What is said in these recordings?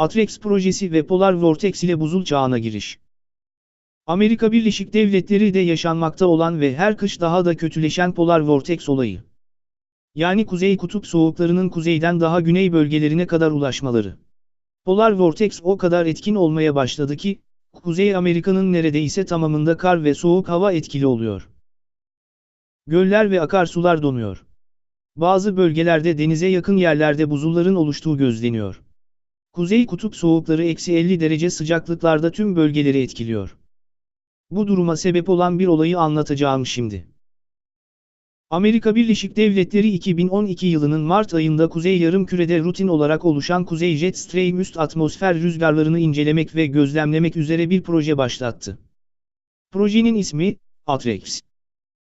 Atrex projesi ve Polar Vortex ile buzul çağına giriş. Amerika Birleşik Devletleri de yaşanmakta olan ve her kış daha da kötüleşen Polar Vortex olayı. Yani kuzey kutup soğuklarının kuzeyden daha güney bölgelerine kadar ulaşmaları. Polar Vortex o kadar etkin olmaya başladı ki, Kuzey Amerika'nın neredeyse tamamında kar ve soğuk hava etkili oluyor. Göller ve akarsular donuyor. Bazı bölgelerde denize yakın yerlerde buzulların oluştuğu gözleniyor. Kuzey kutup soğukları eksi 50 derece sıcaklıklarda tüm bölgeleri etkiliyor. Bu duruma sebep olan bir olayı anlatacağım şimdi. Amerika Birleşik Devletleri 2012 yılının Mart ayında Kuzey Yarımküre'de rutin olarak oluşan Kuzey Jet Stream üst atmosfer rüzgarlarını incelemek ve gözlemlemek üzere bir proje başlattı. Projenin ismi, Atrex.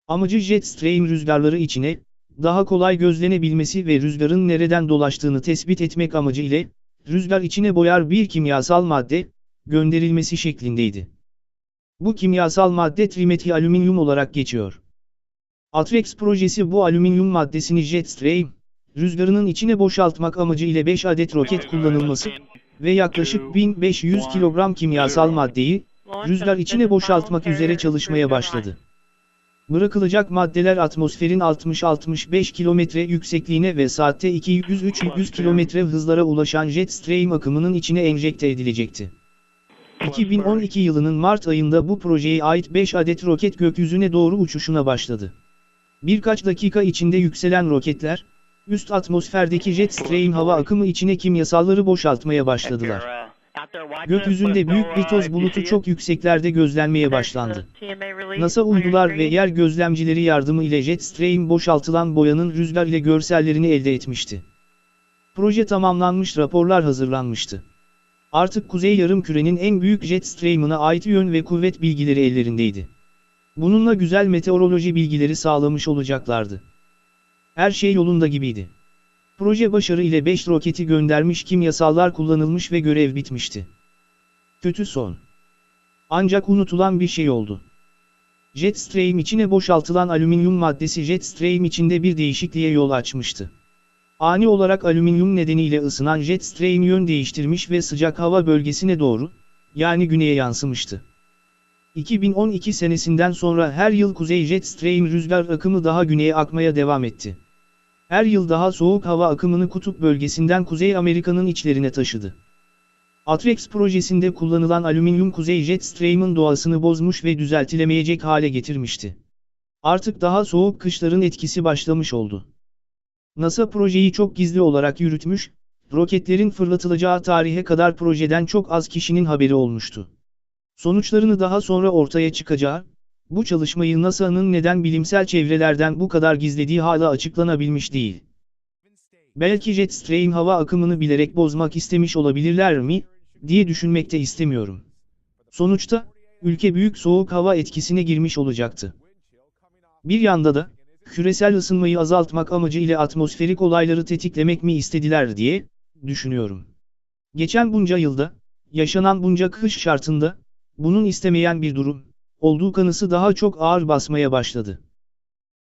Amacı Jet Stream rüzgarları içine, daha kolay gözlenebilmesi ve rüzgarın nereden dolaştığını tespit etmek amacı ile, rüzgar içine boyar bir kimyasal madde, gönderilmesi şeklindeydi. Bu kimyasal madde trimetilalüminyum olarak geçiyor. Atrex projesi bu alüminyum maddesini jet stream, rüzgarının içine boşaltmak amacı ile 5 adet roket kullanılması ve yaklaşık 1500 kilogram kimyasal maddeyi, rüzgar içine boşaltmak üzere çalışmaya başladı. Bırakılacak maddeler atmosferin 60-65 kilometre yüksekliğine ve saatte 200-300 kilometre hızlara ulaşan jet stream akımının içine enjekte edilecekti. 2012 yılının Mart ayında bu projeye ait 5 adet roket gökyüzüne doğru uçuşuna başladı. Birkaç dakika içinde yükselen roketler, üst atmosferdeki jet stream hava akımı içine kimyasalları boşaltmaya başladılar. Gökyüzünde büyük bir toz bulutu çok yükseklerde gözlenmeye başlandı. NASA uydular ve yer gözlemcileri yardımı ile jet stream boşaltılan boyanın rüzgar ile görsellerini elde etmişti. Proje tamamlanmış raporlar hazırlanmıştı. Artık Kuzey Yarımküre'nin en büyük jet stream'ına ait yön ve kuvvet bilgileri ellerindeydi. Bununla güzel meteoroloji bilgileri sağlamış olacaklardı. Her şey yolunda gibiydi. Proje başarı ile 5 roketi göndermiş kimyasallar kullanılmış ve görev bitmişti. Kötü son. Ancak unutulan bir şey oldu. Jetstream içine boşaltılan alüminyum maddesi Jetstream içinde bir değişikliğe yol açmıştı. Ani olarak alüminyum nedeniyle ısınan Jetstream yön değiştirmiş ve sıcak hava bölgesine doğru, yani güneye yansımıştı. 2012 senesinden sonra her yıl Kuzey Jetstream rüzgar akımı daha güneye akmaya devam etti. Her yıl daha soğuk hava akımını kutup bölgesinden Kuzey Amerika'nın içlerine taşıdı. Atrex projesinde kullanılan alüminyum Kuzey Jetstream'ın doğasını bozmuş ve düzeltilemeyecek hale getirmişti. Artık daha soğuk kışların etkisi başlamış oldu. NASA projeyi çok gizli olarak yürütmüş, roketlerin fırlatılacağı tarihe kadar projeden çok az kişinin haberi olmuştu. Sonuçlarını daha sonra ortaya çıkacağı, bu çalışmayı NASA'nın neden bilimsel çevrelerden bu kadar gizlediği hala açıklanabilmiş değil. Belki Jetstream hava akımını bilerek bozmak istemiş olabilirler mi, diye düşünmekte istemiyorum. Sonuçta, ülke büyük soğuk hava etkisine girmiş olacaktı. Bir yanda da, küresel ısınmayı azaltmak amacı ile atmosferik olayları tetiklemek mi istediler diye, düşünüyorum. Geçen bunca yılda, yaşanan bunca kış şartında, bunun istemeyen bir durum, olduğu kanısı daha çok ağır basmaya başladı.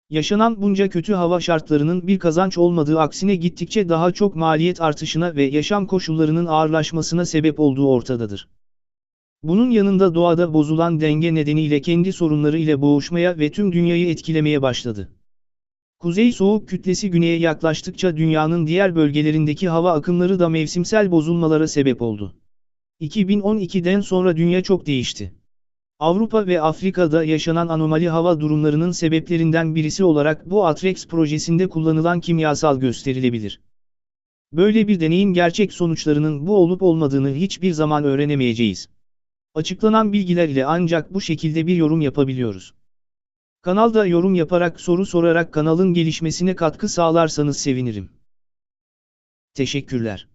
Yaşanan bunca kötü hava şartlarının bir kazanç olmadığı aksine gittikçe daha çok maliyet artışına ve yaşam koşullarının ağırlaşmasına sebep olduğu ortadadır. Bunun yanında doğada bozulan denge nedeniyle kendi sorunları ile boğuşmaya ve tüm dünyayı etkilemeye başladı. Kuzey soğuk kütlesi güneye yaklaştıkça dünyanın diğer bölgelerindeki hava akımları da mevsimsel bozulmalara sebep oldu. 2012'den sonra dünya çok değişti. Avrupa ve Afrika'da yaşanan anomali hava durumlarının sebeplerinden birisi olarak bu Atrex projesinde kullanılan kimyasal gösterilebilir. Böyle bir deneyin gerçek sonuçlarının bu olup olmadığını hiçbir zaman öğrenemeyeceğiz. Açıklanan bilgiler ile ancak bu şekilde bir yorum yapabiliyoruz. Kanalda yorum yaparak soru sorarak kanalın gelişmesine katkı sağlarsanız sevinirim. Teşekkürler.